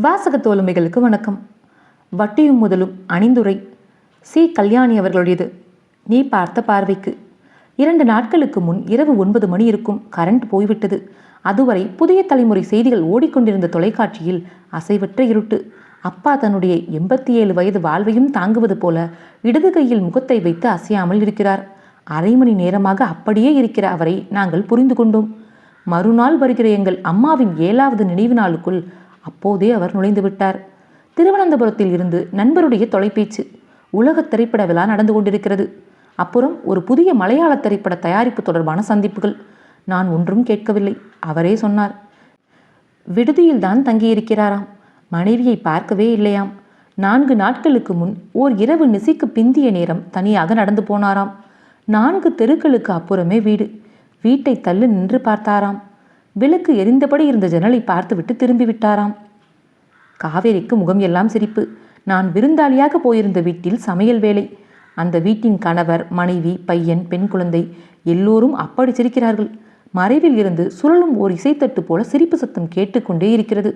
வாசக தோழமைகளுக்கு வணக்கம். வட்டியும் முதலும் அணிந்துரை. சி. கல்யாணி அவர்களுடையது. நீ பார்த்த பார்வைக்கு. இரண்டு நாட்களுக்கு முன் இரவு ஒன்பது மணி இருக்கும் கரண்ட் போய்விட்டது. அதுவரை புதிய தலைமுறை செய்திகள் ஓடிக்கொண்டிருந்த தொலைக்காட்சியில் அசைவற்ற இருட்டு. அப்பா தன்னுடைய எண்பத்தி ஏழு வயது வாழ்வையும் தாங்குவது போல இடது கையில் முகத்தை வைத்து அசையாமல் இருக்கிறார். அரை மணி நேரமாக அப்படியே இருக்கிற அவரை நாங்கள் புரிந்து கொண்டோம். மறுநாள் வருகிற எங்கள் அம்மாவின் ஏழாவது நினைவு நாளுக்குள் அப்போதே அவர் நுழைந்து விட்டார். திருவனந்தபுரத்தில் இருந்து நண்பருடைய தொலைபேச்சு உலக திரைப்பட விழா நடந்து கொண்டிருக்கிறது. அப்புறம் ஒரு புதிய மலையாள திரைப்பட தயாரிப்பு தொடர்பான சந்திப்புகள். நான் ஒன்றும் கேட்கவில்லை அவரே சொன்னார். விடுதியில்தான் தங்கியிருக்கிறாராம் மனைவியை பார்க்கவே இல்லையாம். நான்கு நாட்களுக்கு முன் ஓர் இரவு நிசிக்கு பிந்திய நேரம் தனியாக நடந்து போனாராம். நான்கு தெருக்களுக்கு அப்புறமே வீடு. வீட்டை தள்ளு நின்று பார்த்தாராம். விளக்கு எரிந்தபடி இருந்த ஜன்னலை பார்த்துவிட்டு திரும்பி விட்டாராம் காவேரிக்கு முகம் எல்லாம் சிரிப்பு. நான் விருந்தாளியாக போயிருந்த வீட்டில் சமையல் வேலை. அந்த வீட்டின் கணவர் மனைவி பையன் பெண் குழந்தை எல்லோரும் அப்படி சிரிக்கிறார்கள். மறைவில் இருந்து சுழலும் ஓர் இசைத்தட்டு போல சிரிப்பு சத்தம் கேட்டுக்கொண்டே இருக்கிறது.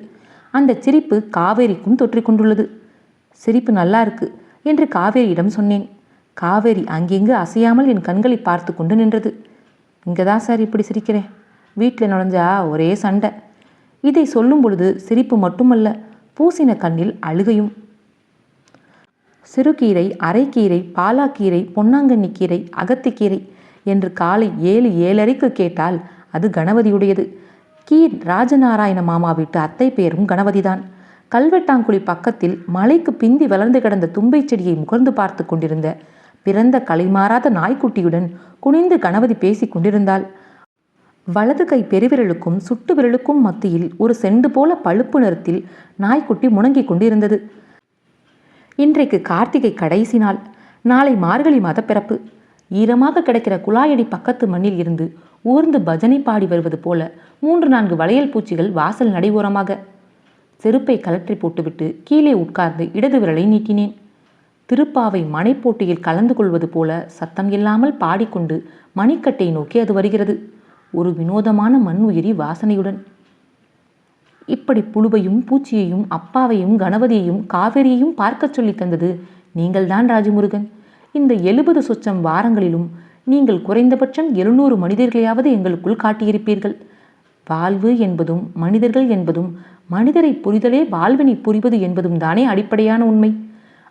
அந்த சிரிப்பு காவேரிக்கும் தொற்றிக்கொண்டுள்ளது சிரிப்பு நல்லா இருக்கு என்று காவேரியிடம் சொன்னேன். காவேரி அங்கெங்கு அசையாமல் என் கண்களை பார்த்து கொண்டு நின்றது. இங்கே தான் சார் இப்படி சிரிக்கிறேன். வீட்டில் நுழைஞ்சா ஒரே சண்டை. இதை சொல்லும் பொழுது சிரிப்பு மட்டுமல்ல பூசின கண்ணில் அழுகையும். சிறுகீரை அரைக்கீரை பாலாக்கீரை பொன்னாங்கண்ணி கீரை அகத்திக்கீரை என்று காலை ஏழு ஏழரைக்கு கேட்டால் அது கணபதியுடையது. கீர் ராஜநாராயண மாமா வீட்டு அத்தை பேரும் கணபதிதான். கல்வெட்டாங்குழி பக்கத்தில் மலைக்கு பிந்தி வளர்ந்து கிடந்த தும்பை செடியை முகர்ந்து பார்த்து கொண்டிருந்த பிறந்த கலைமாறாத நாய்க்குட்டியுடன் குனிந்து கணபதி பேசிக் கொண்டிருந்தாள். வலது கை பெருவிரலுக்கும் சுட்டு விரலுக்கும் மத்தியில் ஒரு செண்டு போல பழுப்பு நிறத்தில் நாய்க்குட்டி முணங்கிக் கொண்டிருந்தது. இன்றைக்கு கார்த்திகை கடைசி நாள். நாளை மார்கழி மதப்பிறப்பு. பிறப்பு ஈரமாக கிடைக்கிற குழாயடி பக்கத்து மண்ணில் இருந்து ஊர்ந்து பஜனை பாடி வருவது போல மூன்று நான்கு வளையல் பூச்சிகள் வாசல் நடைவோரமாக செருப்பை கலற்றி போட்டுவிட்டு கீழே உட்கார்ந்து இடது விரலை நீட்டினேன். திருப்பாவை மனைப்போட்டியில் கலந்து கொள்வது போல சத்தம் இல்லாமல் பாடிக்கொண்டு மணிக்கட்டை நோக்கி அது வருகிறது. ஒரு வினோதமான மண் உயிரி வாசனையுடன். இப்படி புழுவையும் பூச்சியையும் அப்பாவையும் கணபதியையும் காவேரியையும் பார்க்கச் சொல்லி தந்தது நீங்கள்தான் ராஜமுருகன். இந்த எழுபது சொச்சம் வாரங்களிலும் நீங்கள் குறைந்தபட்சம் எழுநூறு மனிதர்களையாவது எங்களுக்குள் காட்டியிருப்பீர்கள். வாழ்வு என்பதும் மனிதர்கள் என்பதும் மனிதரை புரிதலே வாழ்வினை புரிவது என்பதும் தானே அடிப்படையான உண்மை.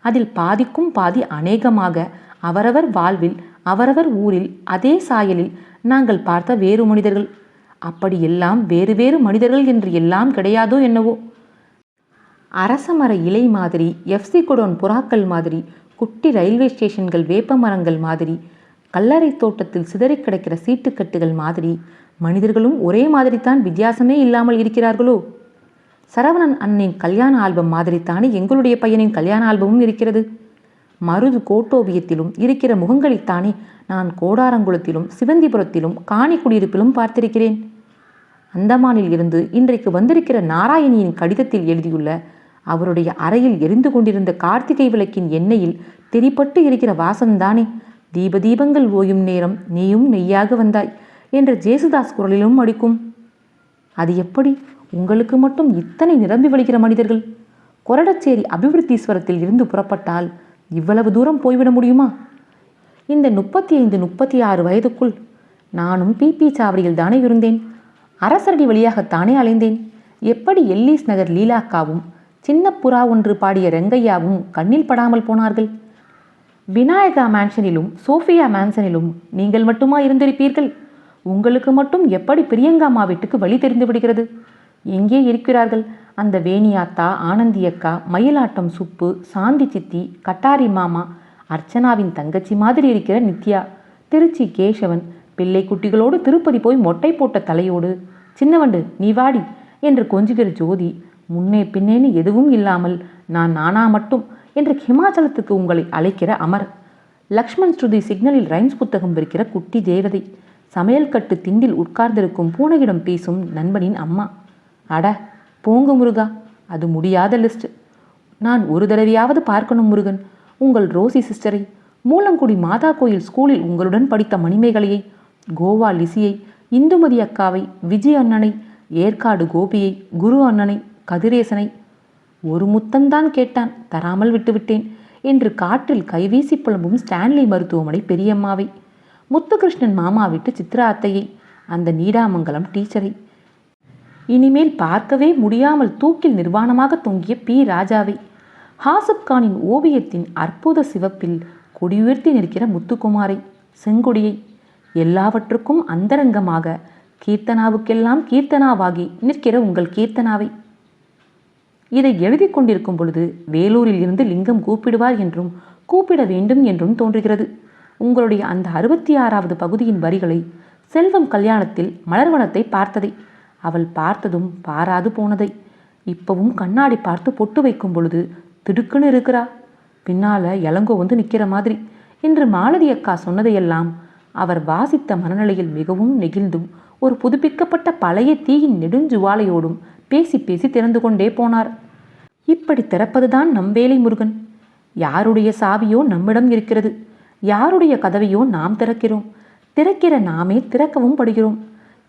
அதில் பாதிக்கும் பாதி அநேகமாக அவரவர் வாழ்வில் அவரவர் ஊரில் அதே சாயலில் நாங்கள் பார்த்த வேறு மனிதர்கள். அப்படி எல்லாம் வேறு வேறு மனிதர்கள் என்று எல்லாம் கிடையாதோ என்னவோ. அரசமர இலை மாதிரி எஃப்சி குடோன் புறாக்கள் மாதிரி குட்டி ரயில்வே ஸ்டேஷன்கள் வேப்ப மரங்கள் மாதிரி கல்லறை தோட்டத்தில் சிதறி கிடக்கிற சீட்டுக்கட்டுகள் மாதிரி மனிதர்களும் ஒரே மாதிரித்தான் வித்தியாசமே இல்லாமல் இருக்கிறார்களோ? சரவணன் அன்னின் கல்யாண ஆல்பம் மாதிரித்தானே எங்களுடைய பையனின் கல்யாண ஆல்பமும் இருக்கிறது. மருது கோட்டோவியத்திலும் இருக்கிற முகங்களைத்தானே நான் கோடாரங்குளத்திலும் சிவந்திபுரத்திலும் காணி குடியிருப்பிலும் பார்த்திருக்கிறேன். அந்தமானில் இருந்து இன்றைக்கு வந்திருக்கிற நாராயணியின் கடிதத்தில் எழுதியுள்ள அவருடைய அறையில் எரிந்து கொண்டிருந்த கார்த்திகை விளக்கின் எண்ணெயில் தெரிப்பட்டு இருக்கிற வாசம்தானே. தீப தீபங்கள் ஓயும் நேரம் நீயும் நெய்யாக வந்தாய் என்ற ஜேசுதாஸ் குரலிலும் அடிக்கும் அது எப்படி? உங்களுக்கு மட்டும் இத்தனை நிரம்பி வழிகிற மனிதர்கள்? கொரடச்சேரி அபிவிருத்தீஸ்வரத்தில் இருந்து புறப்பட்டால் இவ்வளவு தூரம் போய்விட முடியுமா? இந்த முப்பத்தி ஐந்து முப்பத்தி ஆறு வயதுக்குள் நானும் பிபி சாவடியில் தானே இருந்தேன். அரசரடி வழியாகத்தானே அலைந்தேன். எப்படி எல்லீஸ் நகர் லீலாக்காவும் சின்ன புறா ஒன்று பாடிய ரெங்கையாவும் கண்ணில் படாமல் போனார்கள்? விநாயகா மேன்ஷனிலும் சோஃபியா மேன்சனிலும் நீங்கள் மட்டுமா இருந்திருப்பீர்கள்? உங்களுக்கு மட்டும் எப்படி பிரியங்காமா வீட்டுக்கு வழி தெரிந்து விடுகிறது? எங்கே இருக்கிறார்கள்? அந்த வேணியாத்தா ஆனந்தியக்கா மயிலாட்டம் சுப்பு சாந்தி சித்தி கட்டாரி மாமா அர்ச்சனாவின் தங்கச்சி மாதிரி இருக்கிற நித்யா திருச்சி கேசவன் பிள்ளை குட்டிகளோடு திருப்பதி போய் மொட்டை போட்ட தலையோடு சின்னவண்டு நீ வாடி என்று கொஞ்சுகிற ஜோதி முன்னே பின்னேன்னு எதுவும் இல்லாமல் நான் நானா மட்டும் என்று ஹிமாச்சலத்துக்கு உங்களை அழைக்கிற அமர். லக்ஷ்மண் ஸ்ருதி சிக்னலில் ரைம்ஸ் புத்தகம் விற்கிற குட்டி தேவதை சமையல் கட்டு திண்டில் உட்கார்ந்திருக்கும் பூனையிடம் பேசும் நண்பனின் அம்மா. அட போங்க முருகா அது முடியாத லிஸ்ட் நான் ஒரு தடவையாவது பார்க்கணும் முருகன். உங்கள் ரோசி சிஸ்டரை மூலங்குடி மாதா கோயில் ஸ்கூலில் உங்களுடன் படித்த மணிமேகலையை கோவா லிசியை இந்துமதி அக்காவை விஜய் அண்ணனை ஏற்காடு கோபியை குரு அண்ணனை கதிரேசனை ஒரு முத்தம்தான் கேட்டான் தராமல் விட்டுவிட்டேன் என்று காற்றில் கைவீசி புலம்பும் ஸ்டான்லி மருத்துவமனை பெரியம்மாவை முத்துகிருஷ்ணன் மாமா விட்டு சித்ரா அத்தையை அந்த நீடாமங்கலம் டீச்சரை இனிமேல் பார்க்கவே முடியாமல் தூக்கில் நிர்வாணமாக தொங்கிய பி. ராஜாவை. ஹாசப் கானின் ஓவியத்தின் அற்புத சிவப்பில் கொடியுயர்த்தி நிற்கிற முத்துக்குமாரை செங்கொடியை எல்லாவற்றுக்கும் அந்தரங்கமாக கீர்த்தனாவுக்கெல்லாம் கீர்த்தனாவாகி நிற்கிற உங்கள் கீர்த்தனாவை. இதை எழுதி கொண்டிருக்கும் பொழுது வேலூரில் இருந்து லிங்கம் கூப்பிடுவார் என்றும் கூப்பிட வேண்டும் என்றும் தோன்றுகிறது. உங்களுடைய அந்த அறுபத்தி ஆறாவது பகுதியின் வரிகளை செல்வம் கல்யாணத்தில் மலர்வனத்தை பார்த்ததை அவள் பார்த்ததும் பாராது போனதை. இப்பவும் கண்ணாடி பார்த்து பொட்டு வைக்கும் பொழுது திடுக்குன்னு இருக்கிறா. பின்னால இளங்கோ வந்து நிற்கிற மாதிரி. என்று மாலதி அக்கா சொன்னதையெல்லாம் அவர் வாசித்த மனநிலையில் மிகவும் நெகிழ்ந்தும் ஒரு புதுப்பிக்கப்பட்ட பழைய தீயின் நெடுஞ்சுவாலையோடும் பேசி பேசி திறந்து கொண்டே போனார். இப்படி திறப்பதுதான் நம் வேலை முருகன். யாருடைய சாவியோ நம்மிடம் இருக்கிறது. யாருடைய கதவையோ நாம் திறக்கிறோம். திறக்கிற நாமே திறக்கவும் படுகிறோம்.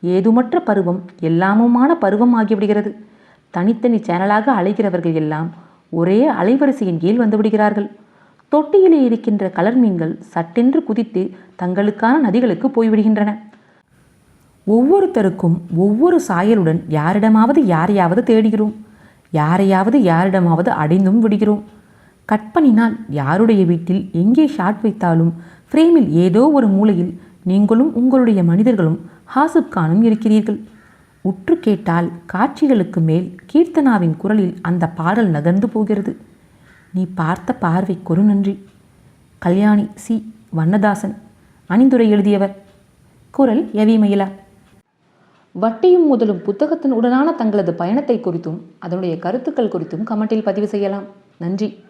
ஏதுமற்ற பருவம் எல்லாமுமான பருவம் ஆகிவிடுகிறது. தனித்தனி சேனலாக அலைகிறவர்கள் எல்லாம் ஒரே அலைவரிசையின் கீழ் வந்துவிடுகிறார்கள். தொட்டியிலே இருக்கின்ற கலர் மீன்கள் சட்டென்று குதித்து தங்களுக்கான நதிகளுக்கு போய்விடுகின்றன. ஒவ்வொருத்தருக்கும் ஒவ்வொரு சாயலுடன் யாரிடமாவது யாரையாவது தேடுகிறோம். யாரையாவது யாரிடமாவது அடைந்தும் விடுகிறோம். கற்பனினால் யாருடைய வீட்டில் எங்கே ஷாட் வைத்தாலும் ஃப்ரேமில் ஏதோ ஒரு மூலையில் நீங்களும் உங்களுடைய மனிதர்களும் ஹாசிப் கானும் இருக்கிறீர்கள். உற்று கேட்டால் காட்சிகளுக்கு மேல் கீர்த்தனாவின் குரலில் அந்த பாடல் நகர்ந்து போகிறது. நீ பார்த்த பார்வைக்கொரு நன்றி கல்யாணி சி. வண்ணதாசன் அணிந்துரை எழுதியவர். குரல் எவி. மயிலா. வட்டியும் முதலும் புத்தகத்தின் உடனான தங்களது பயணத்தை குறித்தும் அதனுடைய கருத்துக்கள் குறித்தும் கமெண்டில் பதிவு செய்யலாம். நன்றி.